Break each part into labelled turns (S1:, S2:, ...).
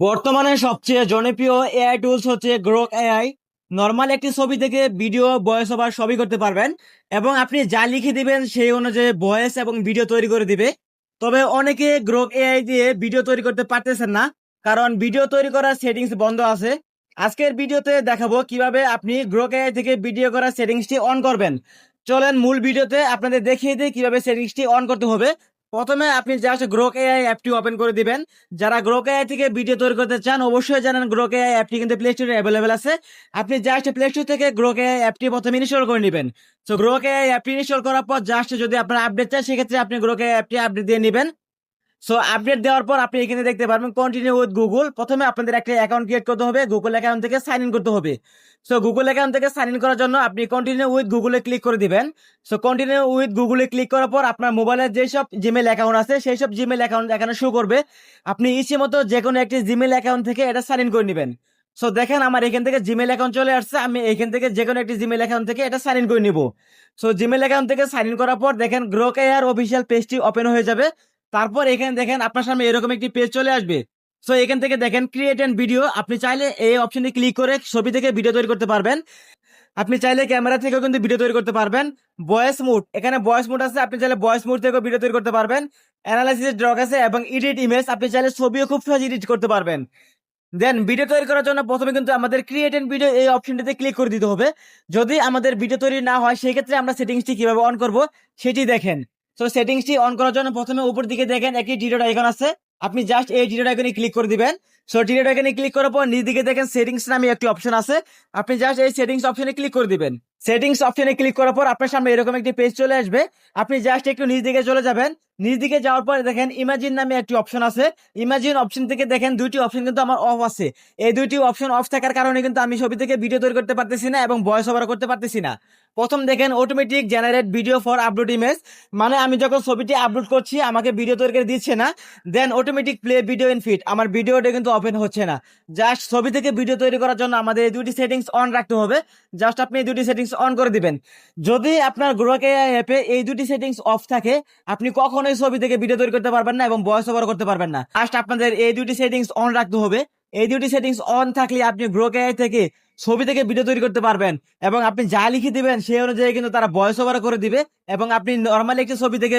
S1: বর্তমানে সবচেয়ে জনপ্রিয় এআই টুলস হচ্ছে গ্রোক এআই নর্মাল একটি ছবি থেকে ভিডিও ভয়েস ওভার সবই করতে পারবেন। এবং আপনি যা লিখে দিবেন সেই অনুযায়ী ভয়েস এবং ভিডিও তৈরি করে দিবে। তবে অনেকে গ্রোক এআই দিয়ে ভিডিও তৈরি করতে পারতেছেন না, কারণ ভিডিও তৈরি করার সেটিংস বন্ধ আছে। আজকের ভিডিওতে দেখাবো কীভাবে আপনি গ্রোক এআই থেকে ভিডিও করার সেটিংসটি অন করবেন। চলেন মূল ভিডিওতে আপনাদের দেখিয়ে দিই কীভাবে সেটিংসটি অন করতে হবে। প্রথমে আপনি জাস্ট গ্রোক এআই অ্যাপটি ওপেন করে দিবেন। যারা গ্রোক এআই থেকে ভিডিও তৈরি করতে চান, অবশ্যই জানেন গ্রোক এআই অ্যাপটি কিন্তু প্লে স্টোরে অ্যাভেলেবেল আছে। আপনি জাস্ট প্লে স্টোর থেকে গ্রোক এআই অ্যাপটি প্রথমে ইনস্টল করে নেবেন। তো গ্রোক এআই অ্যাপটি ইনস্টল করার পর জাস্ট যদি আপনার আপডেট চান, সেক্ষেত্রে আপনি গ্রোক এআই অ্যাপটি আপডেট দিয়ে নেবেন। সো আপডেট দেওয়ার পর আপনি এখানে দেখতে পারবেন কন্টিনিউ উইথ গুগল প্রথমে আপনাদের একটা অ্যাকাউন্ট ক্রিয়েট করতে হবে গুগল অ্যাকাউন্ট থেকে সাইন ইন করতে হবে। সো গুগল অ্যাকাউন্ট থেকে সাইন ইন করার জন্য আপনি কন্টিনিউ উইথ গুগলে ক্লিক করে দিবেন। সো কন্টিনিউ উইথ গুগলে ক্লিক করার পর আপনার মোবাইলের যেসব জিমেল অ্যাকাউন্ট আছে সেই সব জিমেল অ্যাকাউন্ট এখানে শো করবে। আপনি ইচ্ছে মতো যে কোনো একটি জিমেল অ্যাকাউন্ট থেকে এটা সাইন ইন করে নেবেন। সো দেখেন আমার এখান থেকে জিমেল অ্যাকাউন্ট চলে আসছে, আমি এখান থেকে যে কোনো একটি জিমেল অ্যাকাউন্ট থেকে এটা সাইন ইন করে নিব। সো জিমেল অ্যাকাউন্ট থেকে সাইন ইন করার পর দেখেন গ্রোক এয়ার অফিসিয়াল পেজটি ওপেন হয়ে যাবে। তারপর এখানে দেখেন আপনার সামনে এরকম একটি পেজ চলে আসবে। সো এখান থেকে দেখেন ক্রিয়েট এন্ড ভিডিও আপনি চাইলে এই অপশনে ক্লিক করে ছবি থেকে ভিডিও তৈরি করতে পারবেন। আপনি চাইলে ক্যামেরা থেকেও কিন্তু ভিডিও তৈরি করতে পারবেন। ভয়েস মুড এখানে ভয়েস মুড আছে, আপনি চাইলে ভয়েস মুড থেকেও ভিডিও তৈরি করতে পারবেন। অ্যানালাইসিস ড্রগ আছে এবং এডিট ইমেজ আপনি চাইলে ছবিও খুব সহজে এডিট করতে পারবেন। দেন ভিডিও তৈরি করার জন্য প্রথমে কিন্তু আমাদের ক্রিয়েট এন্ড ভিডিও এই অপশনটিতে ক্লিক করে দিতে হবে। যদি আমাদের ভিডিও তৈরি না হয় সেই ক্ষেত্রে আমরা সেটিংসটি কীভাবে অন করব, সেটি দেখেন। তো সেটিংসটি অন করার জন্য প্রথমে উপর দিকে দেখেন একটি ডিডোট আইকন আছে। আপনি জাস্ট এই ডিডোট আইকনে ক্লিক করে দিবেন। সো ডিডোট আইকনে ক্লিক করার পর নিচ দিকে দেখেন সেটিংস নামে একটি অপশন আছে। আপনি জাস্ট এই সেটিংস অপশনে ক্লিক করে দিবেন। সেটিংস অপশনে ক্লিক করার পর আপনার সামনে এরকম একটি পেজ চলে আসবে। আপনি জাস্ট একটু নিচ দিকে চলে যাবেন। নিচ দিকে যাওয়ার পর দেখেন ইমাজিন নামে একটি অপশন আছে। ইমাজিন অপশন থেকে দেখেন দুইটি অপশন কিন্তু আমার অফ আছে। এই দুইটি অপশন অফ থাকার কারণে কিন্তু আমি ছবি থেকে ভিডিও তৈরি করতে পারতেছি না এবং ভয়েস ওভার করতে পারতেছি না। প্রথম দেখেন automatic generate video for upload image মানে আমি যখন ছবিটি আপলোড করছি, আমাকে ভিডিও তৈরি করে দিচ্ছে না। দেন automatic play video in fit আমার ভিডিওটা কিন্তু ওপেন হচ্ছে না। জাস্ট ছবি থেকে ভিডিও তৈরি করার জন্য আমাদের এই দুটি সেটিংস অন রাখতে হবে। জাস্ট আপনি এই দুটি সেটিংস অন করে দিবেন। যদি আপনার গ্রোকে অ্যাপে এই দুটি সেটিংস অফ থাকে, আপনি কখনোই ছবি থেকে ভিডিও তৈরি করতে পারবেন না এবং ভয়েস ওভার করতে পারবেন না। জাস্ট আপনাদের এই দুটি সেটিংস অন রাখতে হবে। এই দুটি সেটিংস অন থাকলে আপনি গ্রোকে থেকে ছবি থেকে ভিডিও তৈরি করতে পারবেন এবং আপনি যা লিখে দিবেন সেই অনুযায়ী কিন্তু তারা ভয়েস ওভার করে দিবে এবং আপনি নর্মালি একটি ছবি থেকে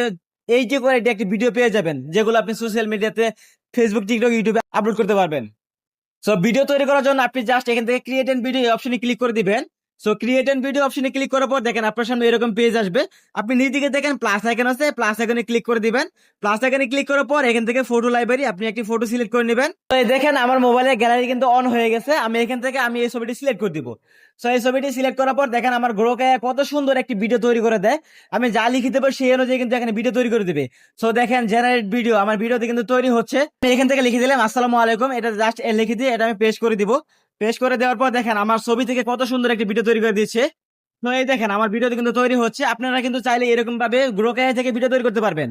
S1: এই যে করে একটি ভিডিও পেয়ে যাবেন, যেগুলো আপনি সোশ্যাল মিডিয়াতে ফেসবুক টিকটক ইউটিউবে আপলোড করতে পারবেন। সো ভিডিও তৈরি করার জন্য আপনি জাস্ট এখান থেকে ক্রিয়েট এন্ড ভিডিও অপশনে ক্লিক করে দিবেন। সো ক্রিয়েট এন্ড ভিডিও অপশনে ক্লিক করার পর দেখেন আপনার সামনে এরকম পেজ আসবে। আপনি নিচ দিকে দেখেন প্লাস আইকন আছে প্লাস আইকনে ক্লিক করে দিবেন। প্লাস আইকনে ক্লিক করার পর এখান থেকে ফটো লাইব্রেরি আপনি একটি ফটো সিলেক্ট করে নেবেন। তো দেখেন আমার মোবাইলের গ্যালারি কিন্তু অন হয়ে গেছে, আমি এখান থেকে আমি এই ছবিটি সিলেক্ট করে দিব। সো এই ছবিটি সিলেক্ট করার পর দেখেন আমার গ্রোকে কত সুন্দর একটি ভিডিও তৈরি করে দেয়। আমি যা লিখে দেবো সেই অনুযায়ী কিন্তু এখানে ভিডিও তৈরি করে দিবে। সো দেখেন জেনারেট ভিডিও আমার ভিডিওতে কিন্তু তৈরি হচ্ছে। আমি এখান থেকে লিখে দিলাম, আসসালামু আলাইকুম। এটা জাস্ট লিখে দিয়ে এটা আমি পেশ করে দিব। পেশ করে দেওয়ার পর দেখেন আমার ছবি থেকে কত সুন্দর একটি ভিডিও তৈরি করে দিয়েছে। তো এই দেখেন, আমার ভিডিও কিন্তু তৈরি হচ্ছে। আপনারা কিন্তু চাইলে এরকম ভাবে গ্রোকে থেকে ভিডিও তৈরি করতে পারবেন।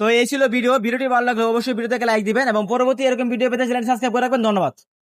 S1: তো এই ছিল ভিডিও ভিডিওটি ভালো লাগলে অবশ্যই ভিডিওটাকে লাইক দিবেন এবং পরবর্তী এরকম ভিডিও পেতে চ্যানেল সাবস্ক্রাইব করে রাখবেন। ধন্যবাদ।